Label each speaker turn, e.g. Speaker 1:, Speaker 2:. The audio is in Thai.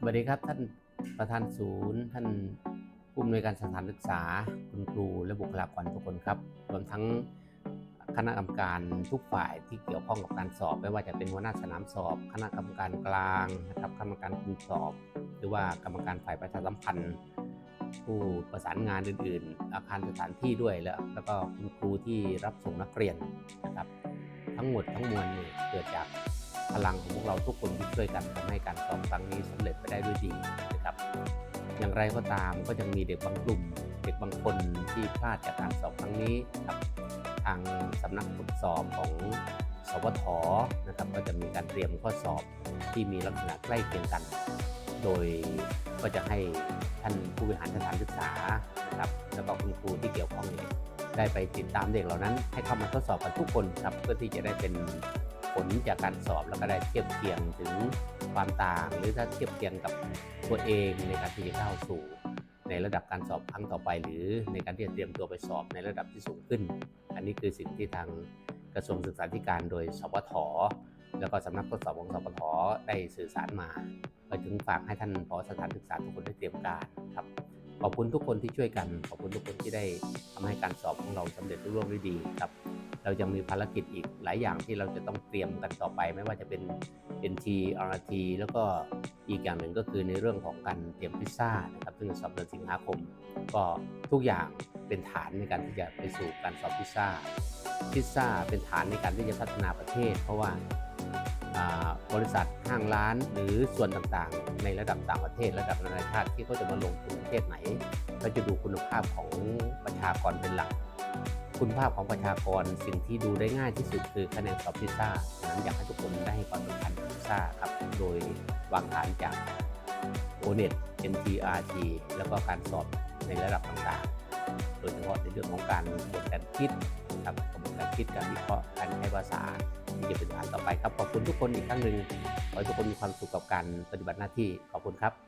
Speaker 1: สวัสดีครับท่านประธานศูนย์ ท่านผู้อำนวยการสถานศึกษาคุณครูและบุคลากรทุกคนครับรวมทั้งคณะกรรมการทุกฝ่ายที่เกี่ยวข้องกับการสอบ ไม่ว่าจะเป็นหัวหน้าสนามสอบ คณะกรรมการกลางนะครับคณะกรรมการคุมสอบ หรือว่ากรรมการฝ่ายประชาสัมพันธ์ ผู้ประสานงานอื่น ๆ อาคารสถานที่ด้วยแล้วแล้วก็คุณครูที่รับส่งนักเรียนนะครับทั้งหมดทั้งมวลเนี่ยเกิดจาก พลังของพวกเราทุกคนที่ช่วยกันทำให้การสอบครั้งนี้สำเร็จไปได้ด้วยดีนะครับ อย่างไรก็ตามก็ยังมีเด็กบางกลุ่ม เด็กบางคนที่พลาดจากการสอบครั้งนี้ครับทางสำนักทดสอบของสวทนะครับก็จะมีการเตรียมข้อสอบที่มีลักษณะใกล้เคียงกัน โดยก็จะให้ท่านผู้บริหารสถานศึกษานะครับแล้วก็คุณครูที่เกี่ยวข้องได้ไปติดตามเด็กเหล่านั้น ให้เข้ามาทดสอบกันทุกคนครับเพื่อที่จะได้เป็น ลจากการสอบแล้วก็ได้เทียบเคียงถึงความต่าง หรือถ้าเทียบเคียงกับตัวเองในการที่จะก้าวสู่ ในระดับการสอบครั้งต่อไป หรือในการที่จะเตรียมตัวไปสอบในระดับที่สูงขึ้น อันนี้คือสิ่งที่ทางกระทรวงศึกษาธิการโดยสปทแล้วก็สำนักทดสอบของสปทได้สื่อสารมาก็ถึงฝากให้ท่านผอสถานศึกษาทุกคนได้เตรียมการครับขอบคุณทุกคนที่ช่วยกัน ขอบคุณทุกคนที่ได้ทำให้การสอบของเราสำเร็จรุ่ร่วงด้วยดีครับ เรายังมีภารกิจอีกหลายอย่างที่เราจะต้องเตรียมกันต่อไป ไม่ว่าจะเป็น NT RT แล้วก็อีกอย่างหนึ่งก็คือในเรื่องของการเตรียมพิซซ่านะครับซึ่งสอบเดือนสิงหาคม ก็ทุกอย่างเป็นฐานในการที่จะไปสู่การสอบพิซซ่าพิซซ่าเป็นฐานในการที่จะพัฒนาประเทศ เพราะว่าอ่าบริษัทห้างร้านหรือส่วนต่างๆ ในระดับต่างประเทศระดับนานาชาติที่เขาจะมาลงทุนประเทศไหนก็จะดูคุณภาพของประชากรเป็นหลัก คุณภาพของประชากรสิ่งที่ดูได้ง่ายที่สุดคือคะแนนสอบพิซซ่าฉะนั้นอยากให้ทุกคนได้ความสำคัญพิซซ่าครับ โดยวางฐานจาก o n e t NTRT แล้วก็การสอบในระดับต่างๆ โดยเฉพาะในเรื่องของการกระบวนการคิดครับกระบวนการคิดการวิเคราะห์การใช้ภาษาที่จะเป็นฐานต่อไปครับ ขอบคุณทุกคนอีกครั้งหนึ่งขอให้ทุกคนมีความสุขกับการปฏิบัติหน้าที่ขอบคุณครับ